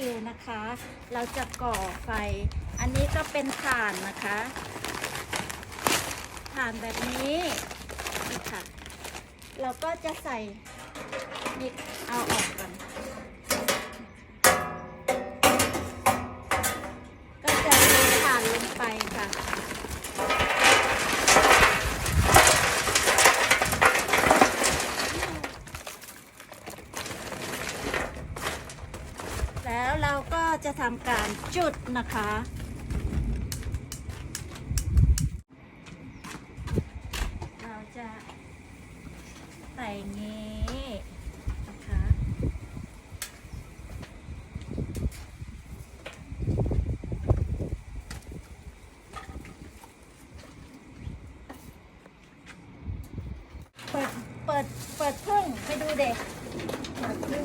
คิวนะคะ เราจะก่อไฟ อันนี้ก็เป็นถ่านนะคะถ่านแบบนี้นี่ค่ะ เราก็จะใส่นี่เอาออกก่อน ก็จะเทถ่านลงไปค่ะ แล้วเราก็ จะทำการจุดนะคะ เราจะใส่งี้นะคะเปิด เปิด เปิดพึ่องไปดูเด็กเปิดพึ่ง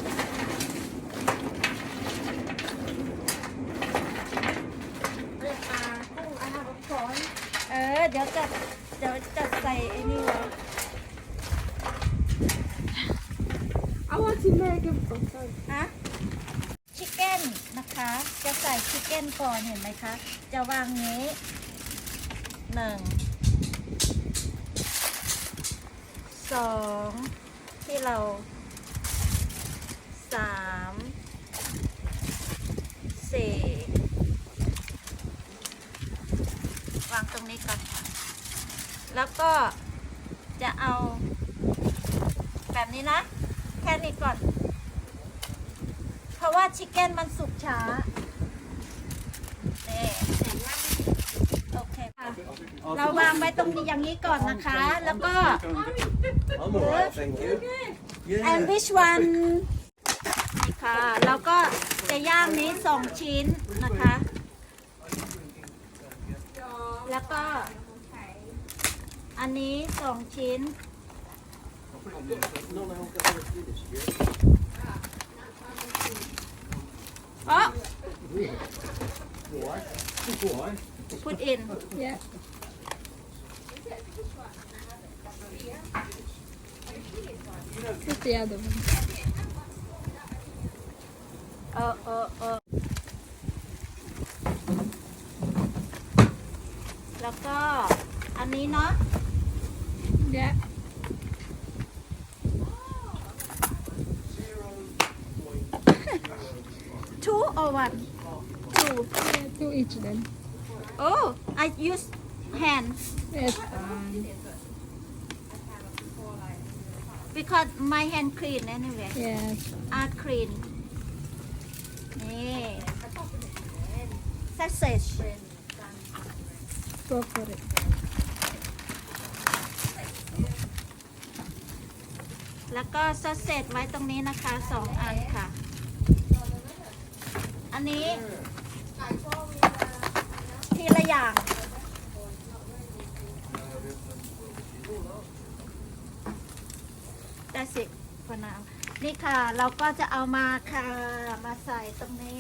เรียกปลากุ้งอาหารของฝน เออเดี๋ยวจะเดี๋ยวจะใส่ไอ้นี่ไว้ I want to make it for fun ฮะชิคเก้นนะคะ จะใส่ชิคเก้นก่อนเห็นไหมคะ จะวางนี้หนึ่งสองที่เราสามสี่วางตรงนี้ก่อน แล้วก็จะเอาแบบนี้นะ แค่นี้ก่อน เพราะว่าชิคเก้นมันสุกช้านี่โอเคค่ะเราวางไว้ตรงนี้อย่างนี้ก่อนนะคะ แล้วก็ I'm alright, thank you. Yeah. and which one นี่ค่ะแล้วก็จะย่างนี้สองชิ้นนะคะ แล้วก็ อันนี้สองชิ้น No, no, I've got to do this. Yeah. เพราะ Why? Why? put in yeah Put the other one เออเออเออแล้วก็อันนี้เนาะ yeah. Two or one? Two. Yeah two each then. Oh I use hand. Yes. Fine because my hand clean anyway. Yes. Are clean. นี่ sausage go for it แล้วก็ซอสเซจไว้ตรงนี้นะคะสองอันค่ะ อันนี้ทีละอย่าง ได้สิพนาวนี่ค่ะ เราก็จะเอามาค่ะ มาใส่ตรงนี้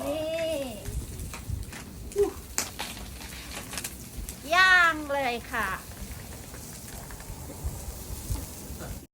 ย่างเลยค่ะ